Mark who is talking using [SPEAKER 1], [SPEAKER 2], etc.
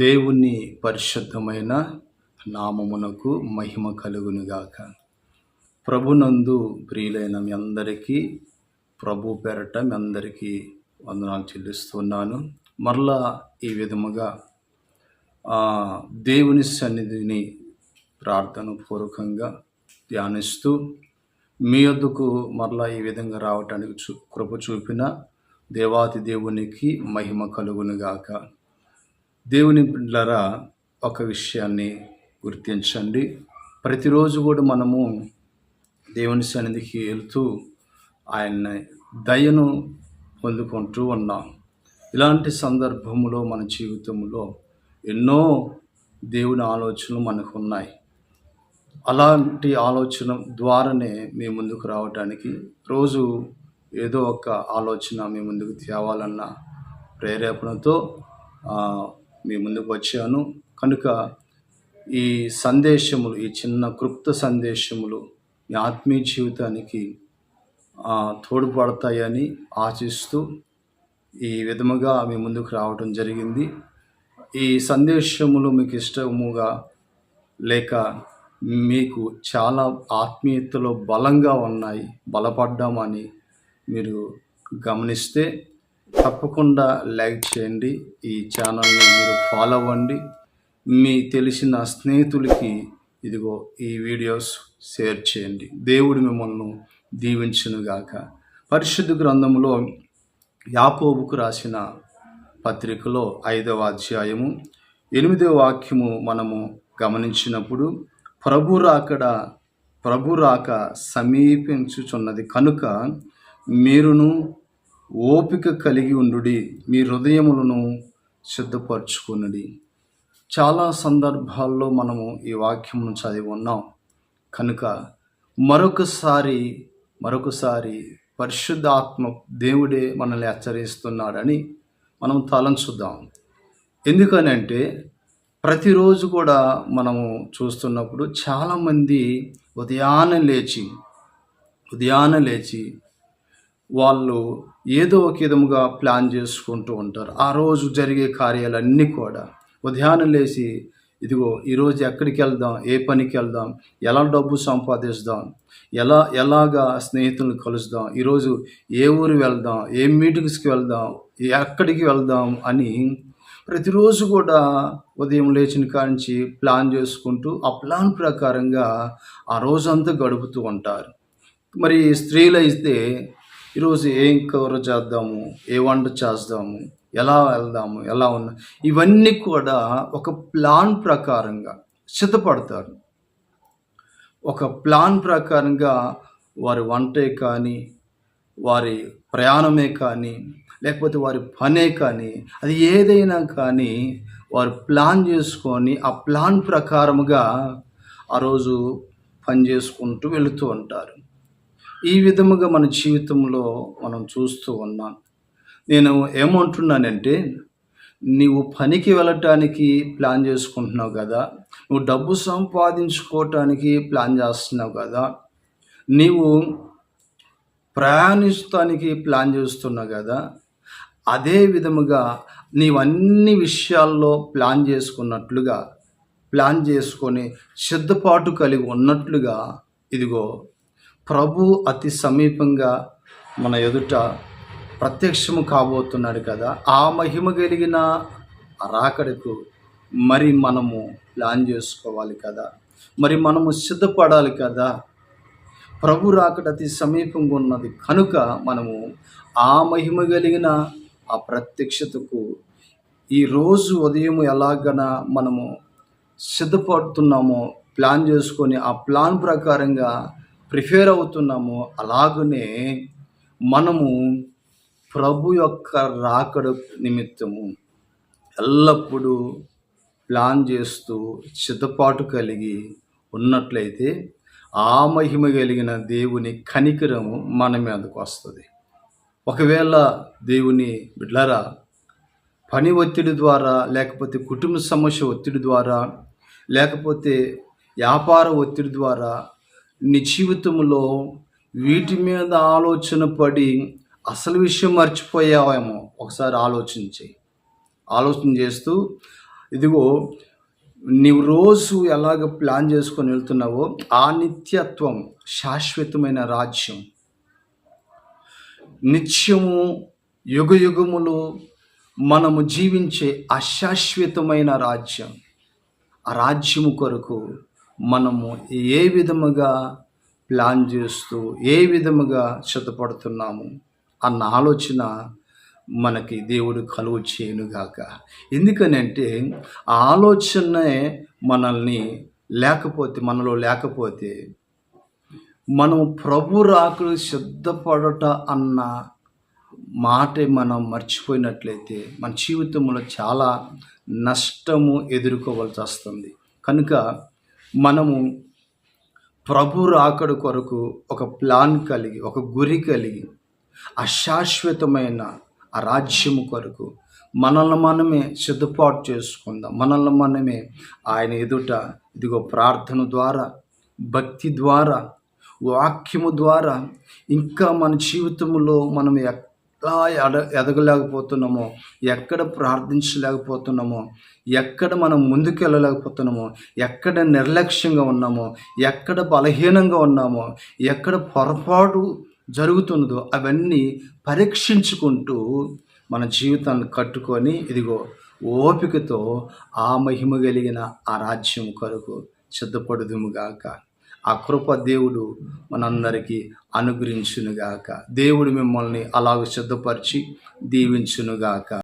[SPEAKER 1] దేవుని పరిశుద్ధమైన నామమునకు మహిమ కలుగునుగాక. ప్రభునందు ప్రియులైన మీ అందరికీ ప్రభు పేరట మీ అందరికీ వందనాలు చెల్లిస్తున్నాను. మరలా ఈ విధముగా దేవుని సన్నిధిని ప్రార్థన పూర్వకంగా ధ్యానిస్తూ మీ వద్దకు మరలా ఈ విధంగా రావటానికి చూ కృప చూపిన దేవాతి దేవునికి మహిమ కలుగునుగాక. దేవుని బిడ్డలారా ఒక విషయాన్ని గుర్తించండి. ప్రతిరోజు కూడా మనము దేవుని సన్నిధికి వెళ్తూ ఆయన దయను పొందుకుంటూ ఉన్నాం. ఇలాంటి సందర్భంలో మన జీవితంలో ఎన్నో దేవుని ఆలోచనలు మనకు ఉన్నాయి అలాంటి ఆలోచన ద్వారానే మీ ముందుకు రావడానికి రోజు ఏదో ఒక ఆలోచన మీ ముందుకు తేవాలన్న ప్రేరేపణతో మీ ముందుకు వచ్చాను. కనుక ఈ సందేశములు ఈ చిన్న క్లుప్త సందేశములు మీ ఆత్మీయ జీవితానికి తోడ్పడతాయని ఆశిస్తూ ఈ విధముగా మీ ముందుకు రావడం జరిగింది. ఈ సందేశములు మీకు ఇష్టముగా లేక మీకు చాలా ఆత్మీయతలో బలంగా ఉన్నాయి బలపడ్డామని మీరు గమనిస్తే తప్పకుండా లైక్ చేయండి. ఈ ఛానల్ని మీరు ఫాలో అవ్వండి. మీ తెలిసిన స్నేహితులకి ఇదిగో ఈ వీడియోస్ షేర్ చేయండి. దేవుడు మిమ్మల్ని దీవించునుగాక. పరిశుద్ధ గ్రంథంలో యాకోబుకు రాసిన పత్రికలో ఐదవ అధ్యాయము ఎనిమిదవ వాక్యము మనము గమనించినప్పుడు ప్రభు రాకడ ప్రభు రాక సమీపించుచున్నది. కనుక మీరును ఓపిక కలిగి ఉండుడి. మీ హృదయములను సిద్ధపరచుకున్నది చాలా సందర్భాల్లో మనము ఈ వాక్యమును చదివి ఉన్నాం. కనుక మరొకసారి మరొకసారి పరిశుద్ధాత్మ దేవుడే మనల్ని హెచ్చరిస్తున్నాడని మనం తలంచుద్దాం ఎందుకనంటే ప్రతిరోజు కూడా మనము చూస్తున్నప్పుడు చాలామంది ఉదయాన్నే లేచి ఉదయాన్నే లేచి వాళ్ళు ఏదో ఒక విధముగా ప్లాన్ చేసుకుంటూ ఉంటారు. ఆ రోజు జరిగే కార్యాలన్నీ కూడా ఉదయాన్నే లేచి ఇదిగో ఈరోజు ఎక్కడికి వెళ్దాం? ఏ పనికి వెళ్దాం? ఎలా డబ్బు సంపాదిస్తాం? ఎలా ఎలాగా స్నేహితులను కలుద్దాం ఈరోజు ఏ ఊరు వెళ్దాం? ఏ మీటింగ్స్కి వెళ్దాం? ఎక్కడికి వెళ్దాం? అని ప్రతిరోజు కూడా ఉదయం లేచిన కాంచి ప్లాన్ చేసుకుంటూ ఆ ప్లాన్ ప్రకారంగా ఆ రోజంతా గడుపుతూ ఉంటారు. మరి స్త్రీలు అయితే ఈరోజు ఏం కవర్ చేద్దాము? ఏ వంట చేద్దాము? ఎలా వెళ్దాము? ఎలా ఉన్నా? ఇవన్నీ కూడా ఒక ప్లాన్ ప్రకారంగా సిద్ధపడతారు. ఒక ప్లాన్ ప్రకారంగా వారి వంటే కానీ వారి ప్రయాణమే కానీ లేకపోతే వారి పనే కానీ అది ఏదైనా కానీ వారు ప్లాన్ చేసుకొని ఆ ప్లాన్ ప్రకారముగా ఆ రోజు పని చేసుకుంటూ వెళుతూ ఉంటారు. ఈ విధముగా మన జీవితంలో మనం చూస్తూ ఉన్నాం. నేను ఏమంటున్నానంటే నీవు పనికి వెళ్ళటానికి ప్లాన్ చేసుకుంటున్నావు కదా నువ్వు డబ్బు సంపాదించుకోవటానికి ప్లాన్ చేస్తున్నావు కదా నీవు ప్రయాణిస్తానికి ప్లాన్ చేస్తున్నావు కదా అదే విధముగా నీవన్ని విషయాల్లో ప్లాన్ చేసుకున్నట్లుగా ప్లాన్ చేసుకొని సిద్ధపాటు కలిగి ఉన్నట్లుగా ఇదిగో ప్రభు అతి సమీపంగా మన ఎదుట ప్రత్యక్షము కాబోతున్నాడు కదా. ఆ మహిమ కలిగిన రాకడకు మరి మనము ప్లాన్ చేసుకోవాలి కదా. మరి మనము సిద్ధపడాలి కదా. ప్రభు రాకడ అతి సమీపంగా ఉన్నది కనుక మనము ఆ మహిమ కలిగిన ఆ ప్రత్యక్షతకు ఈ రోజు ఉదయం ఎలాగన మనము సిద్ధపడుతున్నామో ప్లాన్ చేసుకొని ఆ ప్లాన్ ప్రకారంగా ప్రిపేర్ అవుతున్నామో అలాగనే మనము ప్రభు యొక్క రాకడ నిమిత్తము ఎల్లప్పుడూ ప్లాన్ చేస్తూ సిద్ధపాటు కలిగి ఉన్నట్లయితే ఆ మహిమ కలిగిన దేవుని కనికరము మన మీదకు వస్తుంది. ఒకవేళ దేవుని బిడ్లరా పని ఒత్తిడి ద్వారా లేకపోతే కుటుంబ సమస్య ఒత్తిడి ద్వారా లేకపోతే వ్యాపార ఒత్తిడి ద్వారా నీ జీవితంలో వీటి మీద ఆలోచన పడి అసలు విషయం మర్చిపోయావేమో ఒకసారి ఆలోచించి. ఆలోచన చేస్తూ ఇదిగో నీవు రోజు ఎలాగ ప్లాన్ చేసుకొని వెళ్తున్నావో ఆ నిత్యత్వం శాశ్వతమైన రాజ్యం. నిత్యము యుగ యుగములు మనము జీవించే అశాశ్వతమైన రాజ్యం. ఆ రాజ్యము కొరకు మనము ఏ విధముగా ప్లాన్ చేస్తూ ఏ విధముగా సిద్ధపడుతున్నాము అన్న ఆలోచన మనకి దేవుడు కలువ చేయనుగాక. ఎందుకనంటే ఆ ఆలోచనే మనల్ని లేకపోతే మనలో లేకపోతే మనం ప్రభు రాకులు సిద్ధపడట అన్న మాట మనం మర్చిపోయినట్లయితే మన జీవితంలో చాలా నష్టము ఎదుర్కోవాల్సి వస్తుంది. కనుక మనము ప్రభు రాకడు కొరకు ఒక ప్లాన్ కలిగి ఒక గురి కలిగి అశాశ్వతమైన ఆ రాజ్యము కొరకు మనల్ని మనమే సిద్ధపాటు చేసుకుందాం. మనల్ని మనమే ఆయన ఎదుట ఇదిగో ప్రార్థన ద్వారా భక్తి ద్వారా వాక్యము ద్వారా ఇంకా మన జీవితంలో మనం ఎలా ఎడ ఎదగలేకపోతున్నామో ఎక్కడ ప్రార్థించలేకపోతున్నామో ఎక్కడ మనం ముందుకెళ్ళలేకపోతున్నామో ఎక్కడ నిర్లక్ష్యంగా ఉన్నామో ఎక్కడ బలహీనంగా ఉన్నామో ఎక్కడ పొరపాటు జరుగుతున్నదో అవన్నీ పరీక్షించుకుంటూ మన జీవితాన్ని కట్టుకొని ఇదిగో ఓపికతో ఆ మహిమ కలిగిన ఆ రాజ్యం కొరకు సిద్ధపడుదుముగాక ఆ కృప దేవుడు మనందరికీ అనుగ్రహించునుగాక. దేవుడు మిమ్మల్ని అలాగ సిద్ధపరిచి దీవించునుగాక.